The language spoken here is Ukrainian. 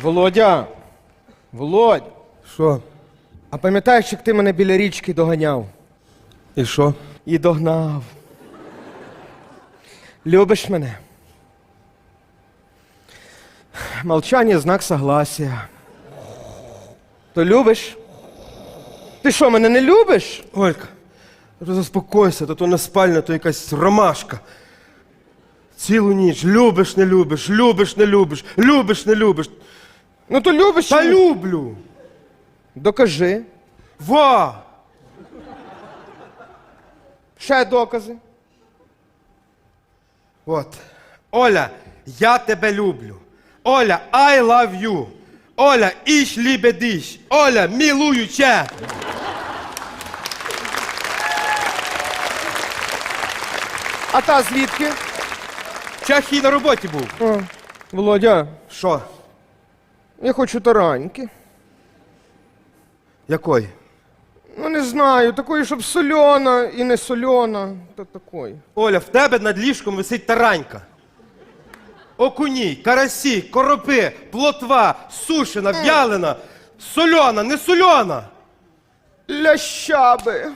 Володя. Володь. Що? А пам'ятаєш, як ти мене біля річки доганяв? І що? І догнав. Любиш мене? Молчання знак согласия. То любиш? Ти що, мене не любиш? Олька, заспокойся, то то не спальня, то якась ромашка. Цілу ніч любиш, не любиш, любиш, не любиш, любиш, не любиш. Ну то любиш. Та люблю. Докажи. Ва! Ще докази. От. Оля, я тебе люблю. Оля, I love you. Оля, ich liebe dich. Оля, милую тебе. А та звідки? Чахій на роботі був. Володя, Що? Я хочу тараньки. Якої? Ну не знаю, такої, щоб сольона і не сольона. Та такої. Оля, в тебе над ліжком висить таранька. Окуній, карасі, коропи, плотва, сушена, в'ялена, сольона, не сольона. Лящаби.